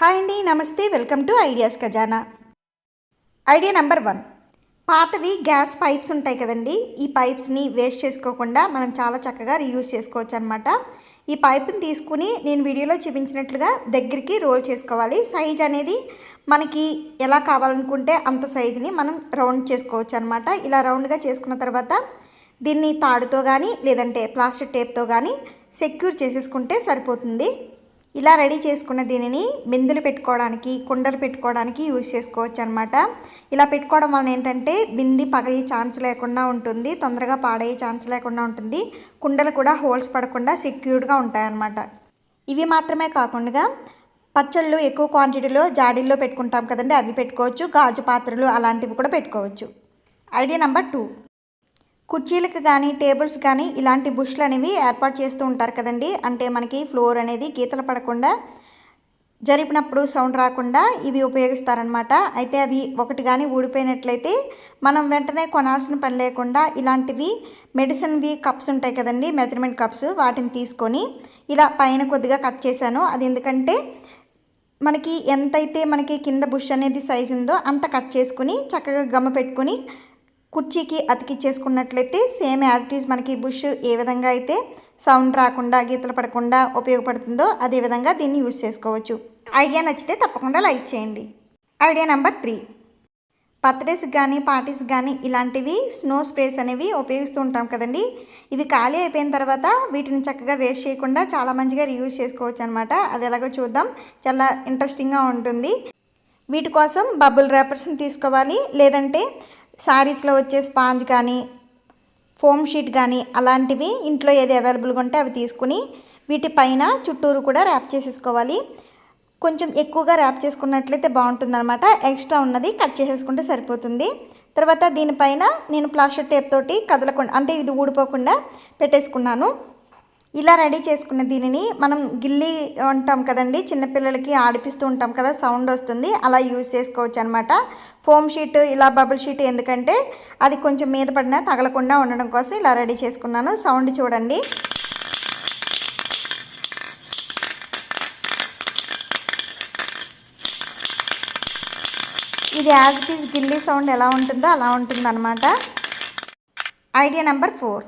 Hi అండి నమస్తే welcome to ideas Khazana. Idea number one. పాతవి గ్యాస్ పైప్స్ ఉంటాయి కదండి ఈ పైప్స్ని వేస్ట్ చేసుకోకుండా మనం చాలా చక్కగా రీయూజ్ చేసుకోవచ్చు అనమాట ఈ పైప్ని తీసుకుని నేను వీడియోలో చూపించినట్లుగా దగ్గరికి రోల్ చేసుకోవాలి. సైజ్ అనేది మనకి ఎలా కావాలనుకుంటే అంత సైజుని మనం రౌండ్ చేసుకోవచ్చు అనమాట ఇలా రౌండ్గా చేసుకున్న తర్వాత దీన్ని తాడుతో కానీ లేదంటే ప్లాస్టిక్ టేప్తో కానీ సెక్యూర్ చేసేసుకుంటే సరిపోతుంది. ఇలా రెడీ చేసుకున్న దీనిని బిందెలు పెట్టుకోవడానికి కుండలు పెట్టుకోవడానికి యూజ్ చేసుకోవచ్చు అనమాట ఇలా పెట్టుకోవడం వలన ఏంటంటే బింది పగలే ఛాన్స్ లేకుండా ఉంటుంది తొందరగా పాడయ్యే ఛాన్స్ లేకుండా ఉంటుంది కుండలు కూడా హోల్స్ పడకుండా సెక్యూర్డ్గా ఉంటాయన్నమాట. ఇవి మాత్రమే కాకుండా పచ్చళ్ళు ఎక్కువ క్వాంటిటీలో జాడీల్లో పెట్టుకుంటాం కదండి అవి పెట్టుకోవచ్చు గాజు పాత్రలు అలాంటివి కూడా పెట్టుకోవచ్చు. Idea number two. కుర్చీలకు కానీ టేబుల్స్ కానీ ఇలాంటి బుష్లు అనేవి ఏర్పాటు చేస్తూ ఉంటారు కదండి. అంటే మనకి ఫ్లోర్ అనేది గీతలు పడకుండా జరిపినప్పుడు సౌండ్ రాకుండా ఇవి ఉపయోగిస్తారనమాట అయితే అవి ఒకటి కానీ ఊడిపోయినట్లయితే మనం వెంటనే కొనాల్సిన పని లేకుండా ఇలాంటివి మెడిసిన్వి కప్స్ ఉంటాయి కదండి మెజర్మెంట్ కప్స్ వాటిని తీసుకొని ఇలా పైన కొద్దిగా కట్ చేశాను. అది ఎందుకంటే మనకి ఎంతైతే మనకి కింద బుష్ అనేది సైజు ఉందో అంత కట్ చేసుకుని చక్కగా గమ్మ పెట్టుకుని కుర్చీకి అతికిచ్చేసుకున్నట్లయితే సేమ్ యాజ్ ఇట్ ఈజ్ మనకి బుష్ ఏ విధంగా అయితే సౌండ్ రాకుండా గీతలు పడకుండా ఉపయోగపడుతుందో అదే విధంగా దీన్ని యూజ్ చేసుకోవచ్చు. ఐడియా నచ్చితే తప్పకుండా లైక్ చేయండి. ఐడియా నెంబర్ త్రీ బర్త్డేస్కి కానీ పార్టీస్కి కానీ ఇలాంటివి స్నో స్ప్రేస్ అనేవి ఉపయోగిస్తూ ఉంటాం కదండి. ఇవి ఖాళీ అయిపోయిన తర్వాత వీటిని చక్కగా వేస్ట్ చేయకుండా చాలా మంచిగా రీయూజ్ చేసుకోవచ్చు అనమాట అది ఎలాగో చూద్దాం. చాలా ఇంట్రెస్టింగ్గా ఉంటుంది. వీటి కోసం బబుల్ ర్యాపర్స్ని తీసుకోవాలి. లేదంటే శారీస్లో వచ్చే స్పాంజ్ కానీ ఫోమ్ షీట్ కానీ అలాంటివి ఇంట్లో ఏది అవైలబుల్గా ఉంటే అవి తీసుకుని వీటిపైన చుట్టూరు కూడా ర్యాప్ చేసేసుకోవాలి. కొంచెం ఎక్కువగా ర్యాప్ చేసుకున్నట్లయితే బాగుంటుందన్నమాట. ఎక్స్ట్రా ఉన్నది కట్ చేసేసుకుంటే సరిపోతుంది. తర్వాత దీనిపైన నేను ప్లాస్టర్ టేప్ తోటి కదలకుండా అంటే ఇది ఊడిపోకుండా పెట్టేసుకున్నాను. ఇలా రెడీ చేసుకున్న దీనిని మనం గిల్లి ఉంటాం కదండి చిన్నపిల్లలకి ఆడిపిస్తూ ఉంటాం కదా సౌండ్ వస్తుంది. అలా యూజ్ చేసుకోవచ్చు అనమాట ఫోమ్ షీట్ ఇలా బబుల్ షీట్ ఎందుకంటే అది కొంచెం మీద పడినా తగలకుండా ఉండడం కోసం ఇలా రెడీ చేసుకున్నాను. సౌండ్ చూడండి. ఇది యాజ్ ఇట్ ఈస్ గిల్లీ సౌండ్ ఎలా ఉంటుందో అలా ఉంటుందన్నమాట. Idea number four.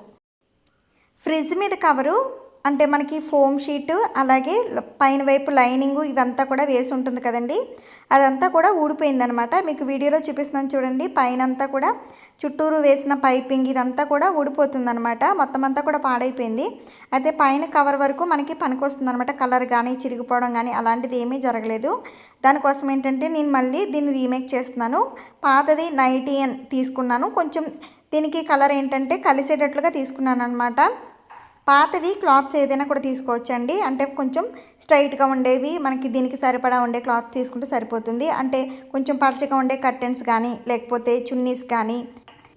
ఫ్రిడ్జ్ మీద కవరు అంటే మనకి ఫోమ్ షీట్ అలాగే పైన వైపు లైనింగ్ ఇవంతా కూడా వేసి ఉంటుంది కదండి. అదంతా కూడా ఊడిపోయిందనమాట. మీకు వీడియోలో చూపిస్తున్నాను చూడండి. పైన అంతా కూడా చుట్టూరు వేసిన పైపింగ్ ఇదంతా కూడా ఊడిపోతుందనమాట. మొత్తం అంతా కూడా పాడైపోయింది. అయితే పైన కవర్ వరకు మనకి పనికొస్తుంది అనమాట కలర్ కానీ చిరిగిపోవడం కానీ అలాంటిది ఏమీ జరగలేదు. దానికోసం ఏంటంటే నేను మళ్ళీ దీన్ని రీమేక్ చేస్తున్నాను. పాతది నైటీ అని తీసుకున్నాను. కొంచెం దీనికి కలర్ ఏంటంటే కలిసేటట్లుగా తీసుకున్నాను అనమాట పాతవి క్లాత్స్ ఏదైనా కూడా తీసుకోవచ్చండి. అంటే కొంచెం స్ట్రైట్గా ఉండేవి మనకి దీనికి సరిపడా ఉండే క్లాత్ తీసుకుంటే సరిపోతుంది. అంటే కొంచెం పలచగా ఉండే కర్టెన్స్ కానీ లేకపోతే చున్నీస్ కానీ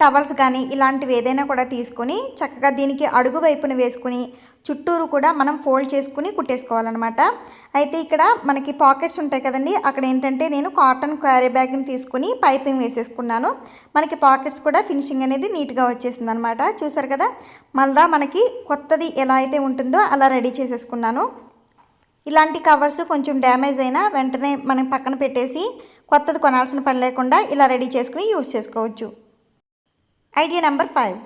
టవల్స్ కానీ ఇలాంటివి ఏదైనా కూడా తీసుకొని చక్కగా దీనికి అడుగు వైపున వేసుకుని చుట్టూరు కూడా మనం ఫోల్డ్ చేసుకుని కుట్టేసుకోవాలన్నమాట. అయితే ఇక్కడ మనకి పాకెట్స్ ఉంటాయి కదండి అక్కడ ఏంటంటే నేను కాటన్ క్యారీ బ్యాగ్ని తీసుకుని పైపింగ్ వేసేసుకున్నాను. మనకి పాకెట్స్ కూడా ఫినిషింగ్ అనేది నీట్గా వచ్చేసింది అనమాట చూసారు కదా మళ్ళా మనకి కొత్తది ఎలా అయితే ఉంటుందో అలా రెడీ చేసేసుకున్నాను. ఇలాంటి కవర్స్ కొంచెం డ్యామేజ్ అయినా వెంటనే మనం పక్కన పెట్టేసి కొత్తది కొనాల్సిన పని లేకుండా ఇలా రెడీ చేసుకుని యూస్ చేసుకోవచ్చు. Idea number five.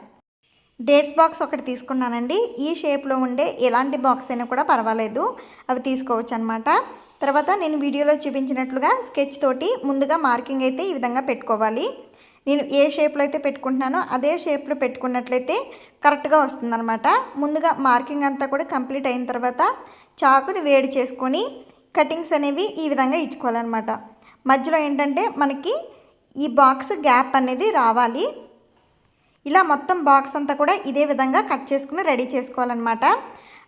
Dates box ఒకటి తీసుకున్నానండి. ఈ షేప్లో ఉండే ఎలాంటి బాక్స్ అయినా కూడా పర్వాలేదు. అవి తీసుకోవచ్చు అనమాట తర్వాత నేను వీడియోలో చూపించినట్లుగా స్కెచ్ తోటి ముందుగా మార్కింగ్ అయితే ఈ విధంగా పెట్టుకోవాలి. నేను ఏ షేప్లో అయితే పెట్టుకుంటున్నానో అదే షేప్లో పెట్టుకున్నట్లయితే కరెక్ట్గా వస్తుందన్నమాట ముందుగా మార్కింగ్ అంతా కూడా కంప్లీట్ అయిన తర్వాత చాకుని వేడి చేసుకొని కటింగ్స్ అనేవి ఈ విధంగా ఇచ్చుకోవాలన్నమాట మధ్యలో ఏంటంటే మనకి ఈ బాక్స్ గ్యాప్ అనేది రావాలి. ఇలా మొత్తం బాక్స్ అంతా కూడా ఇదే విధంగా కట్ చేసుకుని రెడీ చేసుకోవాలన్నమాట.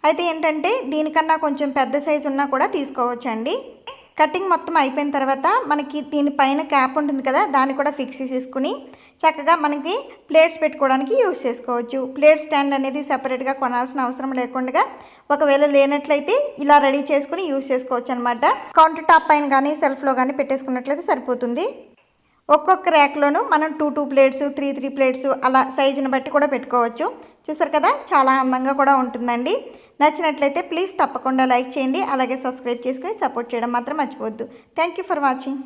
అయితే ఏంటంటే దీనికన్నా కొంచెం పెద్ద సైజు ఉన్నా కూడా తీసుకోవచ్చండి. కటింగ్ మొత్తం అయిపోయిన తర్వాత మనకి దీనిపైన క్యాప్ ఉంటుంది కదా దాన్ని కూడా ఫిక్స్ చేసేసుకుని చక్కగా మనకి ప్లేట్స్ పెట్టుకోవడానికి యూస్ చేసుకోవచ్చు. ప్లేట్ స్టాండ్ అనేది సెపరేట్గా కొనాల్సిన అవసరం లేకుండా ఒకవేళ లేనట్లయితే ఇలా రెడీ చేసుకుని యూస్ చేసుకోవచ్చు అనమాట కౌంటర్ టాప్ పైన కానీ సెల్ఫ్లో కానీ పెట్టేసుకున్నట్లయితే సరిపోతుంది. ఒక్కొక్క ర్యాక్లోనూ మనం two two plates three three plates అలా సైజుని బట్టి కూడా పెట్టుకోవచ్చు. చూసారు కదా? చాలా అందంగా కూడా ఉంటుందండి. నచ్చినట్లయితే ప్లీజ్ తప్పకుండా లైక్ చేయండి. అలాగే సబ్స్క్రైబ్ చేసుకుని సపోర్ట్ చేయడం మాత్రం మర్చిపోవద్దు. Thank you for watching.